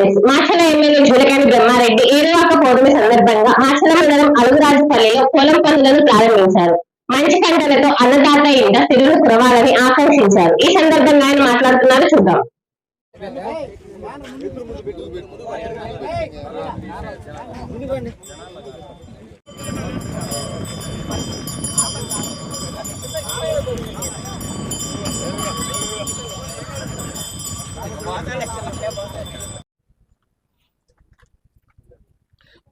Friends Macherla MLA Julakani Brahmareddy Eruvaka Pournami సందర్భంగా మాచల మండలం అలుగురాజుపల్లిలో పొలం పనులను ప్రారంభించారు. మంచి పంటలతో అన్నదాత ఇంట సిరులు కురవాలని ఆకాంక్షించారు. ఈ సందర్భంగా ఆయన మాట్లాడుతున్నారు. చూద్దాం.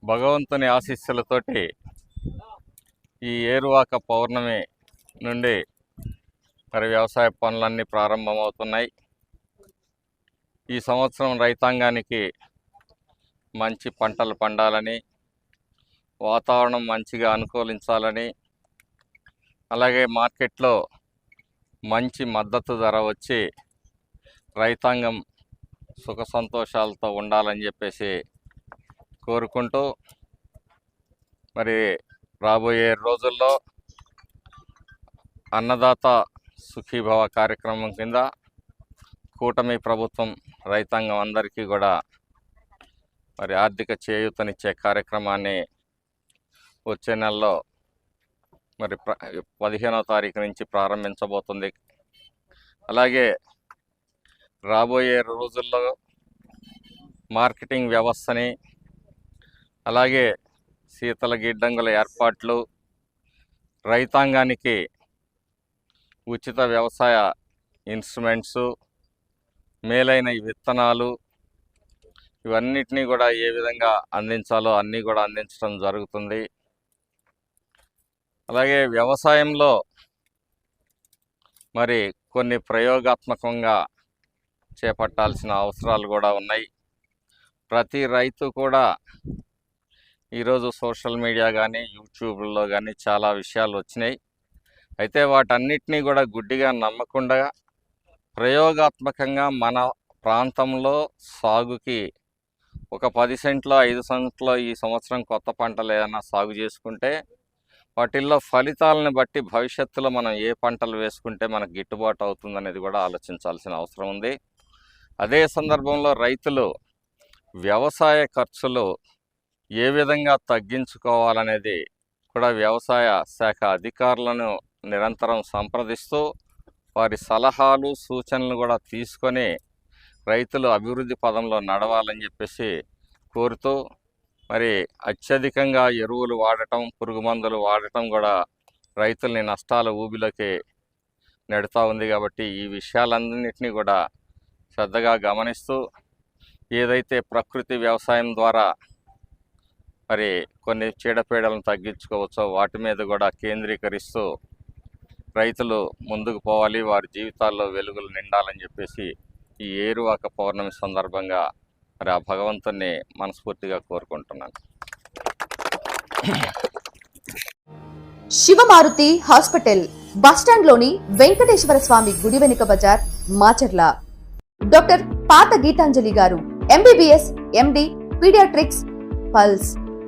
భగవంతుని ఆశీస్సులతోటి ఈ ఏరువాక పౌర్ణమి నుండి మరి వ్యవసాయ పనులన్నీ ప్రారంభమవుతున్నాయి. ఈ సంవత్సరం రైతాంగానికి మంచి పంటలు పండాలని వాతావరణం మంచిగా అనుకూలించాలని అలాగే మార్కెట్లో మంచి మద్దతు ధర వచ్చి రైతాంగం సుఖ సంతోషాలతో ఉండాలని చెప్పేసి కోరుకుంటూ మరి రాబోయే రోజుల్లో అన్నదాత సుఖీభవ కార్యక్రమం కింద కూటమి ప్రభుత్వం రైతాంగం అందరికీ కూడా మరి ఆర్థిక చేయూతనిచ్చే కార్యక్రమాన్ని వచ్చే నెలలో మరి ప్ర పదిహేనవ తారీఖు నుంచి ప్రారంభించబోతుంది. అలాగే రాబోయే రోజుల్లో మార్కెటింగ్ వ్యవస్థని అలాగే శీతల గిడ్డంగుల ఏర్పాట్లు రైతాంగానికి ఉచిత వ్యవసాయ ఇన్స్ట్రుమెంట్సు మేలైన విత్తనాలు ఇవన్నిటినీ కూడా ఏ విధంగా అందించాలో అన్నీ కూడా అందించడం జరుగుతుంది. అలాగే వ్యవసాయంలో మరి కొన్ని ప్రయోగాత్మకంగా చేపట్టాల్సిన అవసరాలు కూడా ఉన్నాయి. ప్రతి రైతు కూడా ఈరోజు సోషల్ మీడియా కానీ యూట్యూబ్లో కానీ చాలా విషయాలు వచ్చినాయి. అయితే వాటన్నిటినీ కూడా గుడ్డిగా నమ్మకుండా ప్రయోగాత్మకంగా మన ప్రాంతంలో సాగుకి ఒక పది సెంట్లో ఐదు సెంట్లో ఈ సంవత్సరం కొత్త పంటలు ఏదైనా సాగు చేసుకుంటే వాటిల్లో ఫలితాలను బట్టి భవిష్యత్తులో మనం ఏ పంటలు వేసుకుంటే మనకు గిట్టుబాటు అవుతుందనేది కూడా ఆలోచించాల్సిన అవసరం ఉంది. అదే సందర్భంలో రైతులు వ్యవసాయ ఖర్చులు ఏ విధంగా తగ్గించుకోవాలనేది కూడా వ్యవసాయ శాఖ అధికారులను నిరంతరం సంప్రదిస్తూ వారి సలహాలు సూచనలు కూడా తీసుకొని రైతులు అభివృద్ధి పదంలో నడవాలని చెప్పేసి కోరుతూ మరి అత్యధికంగా ఎరువులు వాడటం పురుగు మందులు వాడటం కూడా రైతుల్ని నష్టాల ఊబిలోకి నెడుతూ ఉంది కాబట్టి ఈ విషయాలన్నింటినీ కూడా శ్రద్ధగా గమనిస్తూ ఏదైతే ప్రకృతి వ్యవసాయం ద్వారా మరి కొన్ని చీడపీడలను తగ్గించుకోవచ్చో. వాటి మీద కూడా కేంద్రీకరిస్తూ రైతులు ముందుకు పోవాలి. వారి జీవితాల్లో వెలుగులు నిండాలని చెప్పేసి ఈ ఏరువాక పౌర్ణమి సందర్భంగా మరి ఆ భగవంతుని మనస్ఫూర్తిగా కోరుకుంటున్నాను. శివమారుతి హాస్పిటల్ బస్టాండ్లోని వెంకటేశ్వర స్వామి గుడి వెనుక బజార్ మాచర్ల. డాక్టర్ పాత గీతాంజలి గారు ఎంబీబీఎస్ ఎండి పీడియాట్రిక్స్ పల్స్